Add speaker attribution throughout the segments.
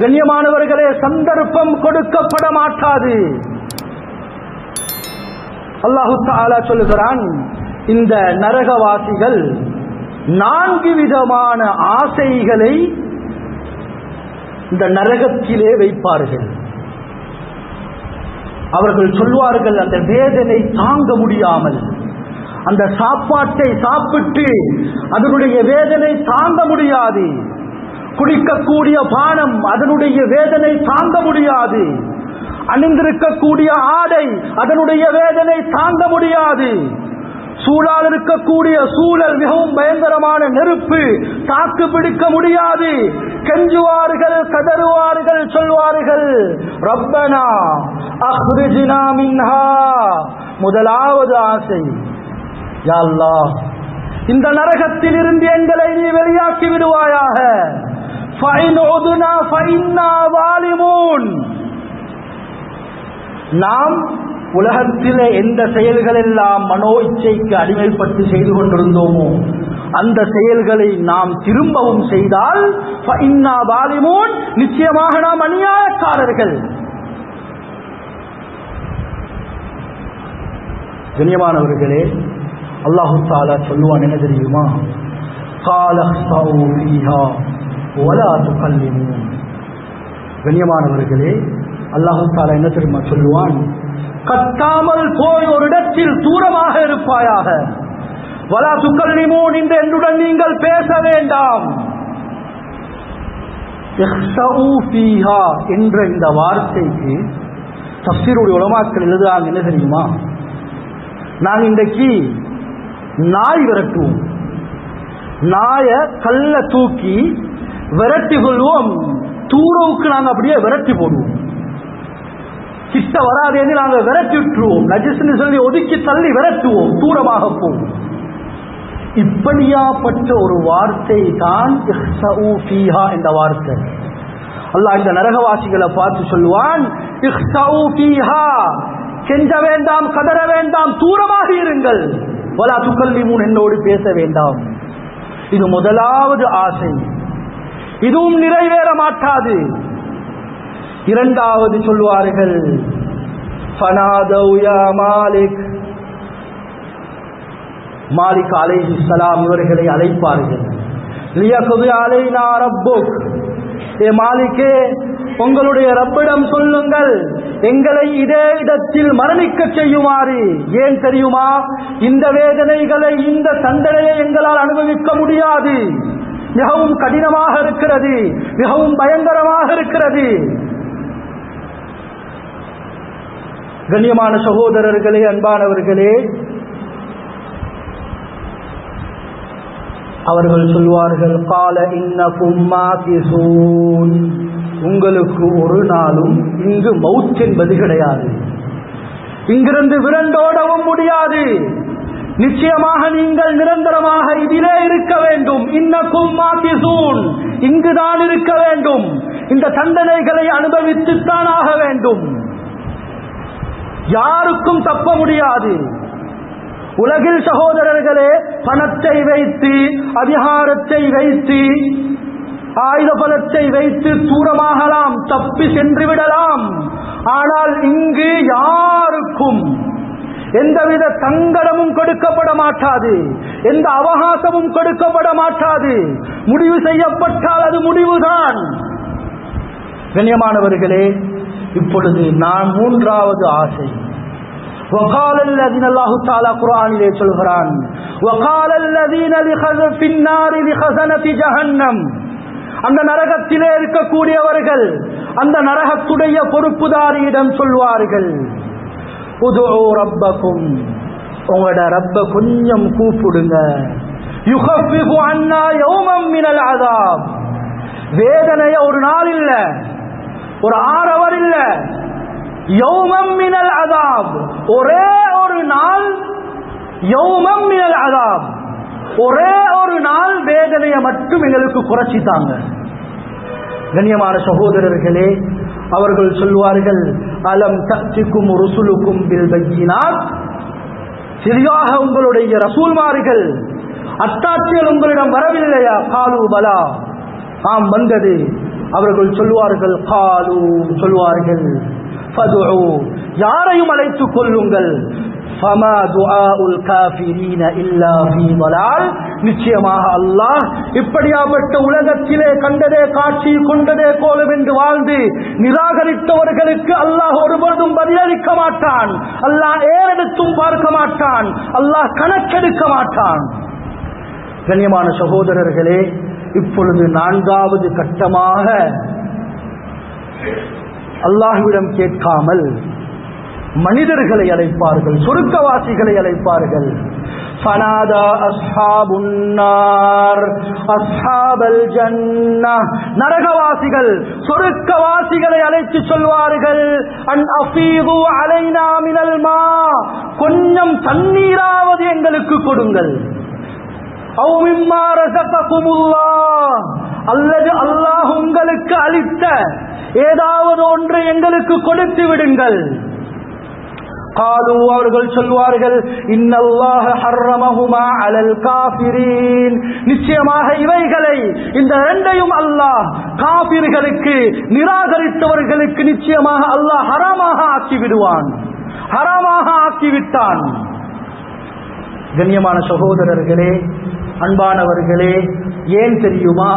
Speaker 1: கண்ணியமானவர்களே சந்தர்ப்பம் கொடுக்கப்பட மாட்டாது அல்லாஹு தாலா சொல்லுகிறான் இந்த நரகவாசிகள் நான்கு விதமான ஆசைகளை இந்த நரகத்திலே வைப்பார்கள். அவர்கள் சொல்வார்கள் அந்த வேதனை தாங்க முடியாமல் அந்த சாப்பாட்டை சாப்பிட்டு அதனுடைய வேதனை தாங்க முடியாது. குடிக்கக்கூடிய பானம் அதனுடைய வேதனை தாங்க முடியாது. அணிந்திருக்கக்கூடிய ஆடை அதனுடைய வேதனை தாங்க முடியாது. சூழால் இருக்கக்கூடிய சூழல் மிகவும் பயங்கரமான நெருப்பு தாக்கு பிடிக்க முடியாது. கெஞ்சுவார்கள் கதறுவார்கள் சொல்வார்கள் ரப்பனா அஹ்ரிஜினா மின்ஹா. முதலாவது ஆசை அல்லாஹ் இந்த நரகத்தில் இருந்து எங்களை நீ வெளியாக்கி விடுவாயாக. நாம் உலகத்தில் எந்த செயல்கள் எல்லாம் மனோ இச்சைக்கு அடிமைப்பட்டு செய்து கொண்டிருந்தோமோ அந்த செயல்களை நாம் திரும்பவும் செய்தால் ஃபைன்னா நிச்சயமாக நாம் அநியாயக்காரர்கள். கண்ணியமானவர்களே அல்லாஹு தாலா சொல்லுவான் என்ன தெரியுமா? கால ஒலா துக்கல்லிமூன் கண்ணியமானவர்களே அல்லாஹு என்ன தெரியுமா சொல்லுவான்? கத்தாமல் போய் ஒரு இடத்தில் தூரமாக இருப்பாயாக. வலா துக்கல்லிமூன் இந்த என்னுடன் நீங்கள் பேச வேண்டாம். என்ற இந்த வார்த்தைக்கு சப்சீருடைய உலமாக்கள் எழுதுறாங்க என்ன தெரியுமா? நான் இன்றைக்கு நாய் விரட்டுவோம். நாய கல்ல தூக்கி விரட்டி கொள்வோம். தூரவுக்கு நாங்க அப்படியே விரட்டி போடுவோம். கிட்ட வராதேன்னு நாங்கள் விரட்டி விட்டுருவோம். நஜிஸ்னு சொல்லி ஒதுக்கி தள்ளி விரட்டுவோம். தூரமாக போவோம். இப்படியாப்பட்ட ஒரு வார்த்தை தான் இஹ்ஸஉ என்ற வார்த்தை. அல்லாஹ் இந்த நரகவாசிகளை பார்த்து சொல்லுவான் கெஞ்ச வேண்டாம் கதற வேண்டாம் தூரமாக இருங்கள். வலா துக்கல் என்னோடு பேச வேண்டாம். இது முதலாவது ஆசை. இதுவும் நிறைவேற மாட்டாது. இரண்டாவது சொல்வார்கள் மாலிக். மாலிக் அலைஹி சலாம் இவர்களை அழைப்பார்கள். அலைனா ரப்புக். ஏ மாலிக்கே உங்களுடைய ரப்பிடம் சொல்லுங்கள். எங்களை இதே இடத்தில் மரணிக்க செய்யுமாறு. ஏன் தெரியுமா? இந்த வேதனைகளை இந்த தண்டனையை எங்களால் அனுபவிக்க முடியாது. மிகவும் கடினமாக இருக்கிறது மிகவும் பயங்கரமாக இருக்கிறது. கண்ணியமான சகோதரர்களே அன்பானவர்களே அவர்கள் சொல்வார்கள் கால இன்ன உங்களுக்கு ஒரு நாளும் இங்கு மவுத் என்பது கிடையாது. இங்கிருந்து விரண்டோடவும் முடியாது. நிச்சயமாக நீங்கள் நிரந்தரமாக இதிலே இருக்க வேண்டும். இன்னக்கும் மாத்திசூன். இங்குதான் இருக்க வேண்டும். இந்த தண்டனைகளை அனுபவித்துத்தான் ஆக வேண்டும். யாருக்கும் தப்ப முடியாது. உலகில் சகோதரர்களே பணத்தை வைத்து அதிகாரத்தை வைத்து ஆயுத பலத்தை வைத்து தூரமாகலாம் தப்பி சென்று விடலாம். ஆனால் இங்கு யாருக்கும் எந்தவித சங்கடமும் கொடுக்கப்பட மாட்டாது எந்த அவகாசமும் கொடுக்கப்பட மாட்டாது முடிவு செய்யப்பட்டால் அது முடிவுதான் கண்ணியமானவர்களே இப்பொழுது நான் மூன்றாவது ஆசை وقال الذين الله تعالى قرآن லே சொல்கிறான் وقال الذين لخزن في النار لخزنة جهنم அந்த நரகத்திலே இருக்கக்கூடியவர்கள் அந்த நரகத்துடைய பொறுப்புதாரியிடம் சொல்வார்கள் உதுஉ ரப்பக்கும். உங்களோட ரப்ப கொஞ்சம் கூப்பிடுங்க. யுகஃபிஃபு அண்ணா யௌமம் மினல் அதாப் வேதனைய ஒரு நாள் இல்ல ஒரு ஆறவர் இல்ல. யௌமம் மினல் அதாப் ஒரே ஒரு நாள் யௌமம் மினல் அதாப் ஒரே ஒரு நாள் வேதனையை மட்டும் எங்களுக்கு குறைச்சிட்டாங்க கண்ணியமான சகோதரர்களே அவர்கள் சொல்வார்கள் அலம் தச்சிக்கும் ருசுலுக்கும் பில் சரியாக உங்களுடைய ரசூல்மார்கள் அத்தாட்சியல் உங்களிடம் வரவில்லையா? காலு பலா. ஆம் வந்தது. அவர்கள் சொல்வார்கள் காலு சொல்வார்கள் யாரையும் அழைத்துக் கொள்ளுங்கள். நிச்சயமாக அல்லாஹ் இப்படியாப்பட்ட உலகத்திலே கண்டதே காட்சி கொண்டதே கோலம் என்று வாழ்ந்து நிராகரித்தவர்களுக்கு அல்லாஹ் ஒருபொழுதும் பதிலளிக்க மாட்டான். அல்லாஹ் ஏறெடுத்தும் பார்க்க மாட்டான்? அல்லாஹ் கணக்கெடுக்க மாட்டான். கண்ணியமான சகோதரர்களே இப்பொழுது நான்காவது கட்டமாக அல்லாஹுவிடம் கேட்காமல் மனிதர்களை அழைப்பார்கள் சொருக்கவாசிகளை அழைப்பார்கள். فنادى أصحاب النار أصحاب الجنة நரகவாசிகள் சொருக்கவாசிகளை அழைத்து சொல்வார்கள் அன் அஃபீது அலைனா மினல் மா கொஞ்சம் தண்ணீராவது எங்களுக்கு கொடுங்கள் அவு மிம்மா ரஸககுமுல்லாஹ் அல்லது அல்லாஹ் உங்களுக்கு அளித்த ஏதாவது ஒன்று எங்களுக்கு கொடுத்து விடுங்கள் காலு அவர்கள் சொல்வார்கள் இன்னல்லாஹ ஹர்ரமஹுமா அலல் காஃபிரீன் நிச்சயமாக இவைகளை இந்த இரண்டையும் அல்லாஹ் காபிர்களுக்கு நிராகரித்தவர்களுக்கு நிச்சயமாக அல்லாஹ் ஹராமாக ஆக்கி விடுவான் ஹராமாக ஆக்கிவிட்டான். கண்ணியமான சகோதரர்களே அன்பானவர்களே ஏன் தெரியுமா?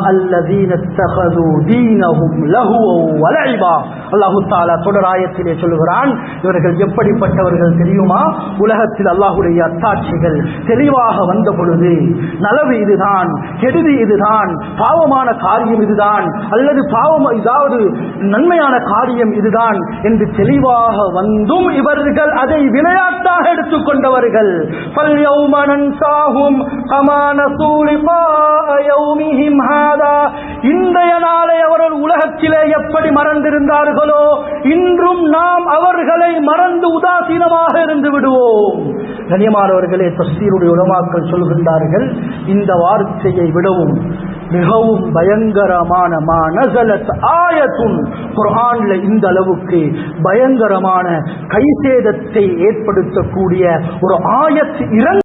Speaker 1: அல்லாஹு தாலா தொடராயத்திலே சொல்கிறான் இவர்கள் எப்படிப்பட்டவர்கள் தெரியுமா? உலகத்தில் அல்லாஹுடைய அத்தாட்சிகள் தெளிவாக வந்த பொழுது நலவு இதுதான் கெடுதி இதுதான் பாவமான காரியம் இதுதான் அல்லது பாவம் ஏதாவது நன்மையான காரியம் இதுதான் என்று தெளிவாக வந்தும் இவர்கள் அதை விளையாட்டாக எடுத்துக்கொண்டவர்கள் பல்யௌமனன் சாகும் கமான இன்றைய நாளை அவர்கள் உலகத்திலே எப்படி மறந்திருந்தார்களோ இன்றும் நாம் அவர்களை மறந்து உதாசீனமாக இருந்து விடுவோம். கனியமானவர்களே தஸ்தீருடைய உலமாக்கள் சொல்கின்றார்கள் இந்த வார்த்தையை விடவும் மிகவும் பயங்கரமான மானசலத் ஆயத்தும் குரான்ல இந்த அளவுக்கு பயங்கரமான கைசேதத்தை ஏற்படுத்தக்கூடிய ஒரு ஆயத் இரண்டு